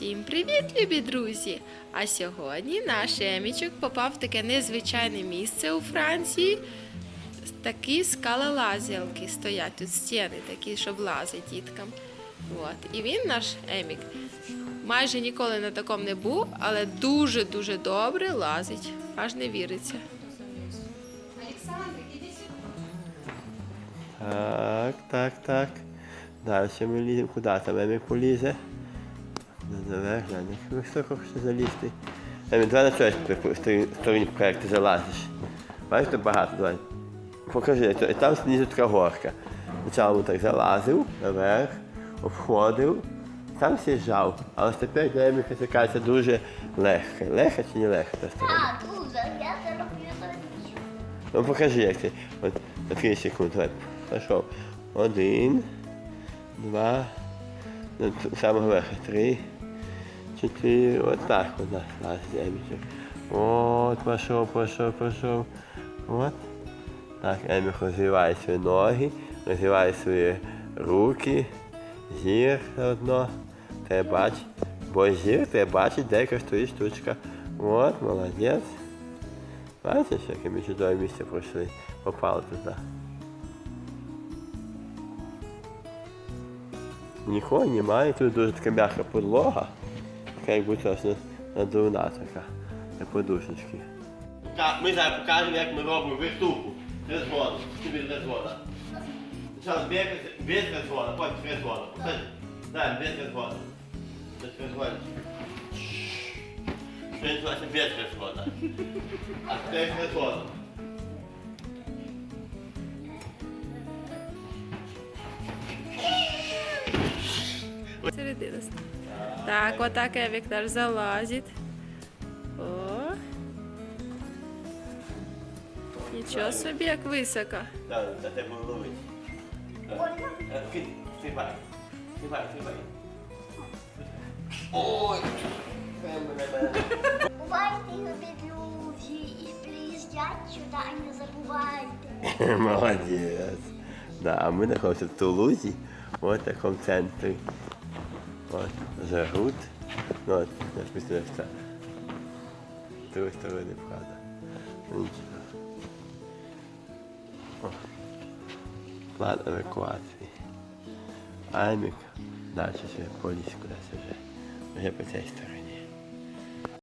Всім привіт, любі друзі! А сьогодні наш Емічок попав в таке незвичайне місце у Франції. Такі скалолазілки стоять тут стіни, такі, щоб лазити діткам. От. І він, наш Емік, майже ніколи на такому не був, але дуже-дуже добре лазить. Аж не віриться. Так, так, так. Далі ми ліземо. Куди там Емік полізе? Глянь, як високо хоче залізти. Емік, давай на поки як ти залазиш. Бачиш, тут багато, давай. Покажи, і там знизу така горка. Спочатку так залазив наверх, обходив, там з'їжджав. Але тепер Еміка це дуже легко. Легко чи не легко та сторона? А, дуже, я це роблю. Ну покажи, як ти. От, на 3 секунди. Давай. Пішов. Один, два, ну, самого верху. Три, чотири. От так. От так. Лазить Емічок. От, пішов, пішов, пішов. От. Так, Емік розвиває свої ноги, розвиває свої руки, зір заодно. Треба бачити. Бо зір треба бачити, де стоїть штучка. От, молодець. Бачиш, яке ми чудове місце пройшли, попали туди. Нікого немає, тут дуже така м'яка підлога, käib kuidas nad, nad õõnasega ja põdusestki. Mõisa pokaži nek me robu bez tuku, bez é ti bi bez voda. Znači, bez, bez bez voda, pojď bez voda, pode Daj, bez bez voda. Bez bez voda. Bez voda, bez bez voda. A bez. Середина. Так, отак Евік наш залазить. О. Нічого собі, як високо. Так, за тебе ловить. Е, Кидай, стрибай. Стрибай, стрибай. Ой! Бувайте, любі друзі, і приїздять сюди, не забувайте. Молодець. Да, а ми знаходимося в Тулузі, в такому центрі. От, Жарут. Ну, я ж після. З другої сторони, правда. Нічого. План евакуації. Аймік. Далі ще поліс кудись вже. Вже по цій стороні.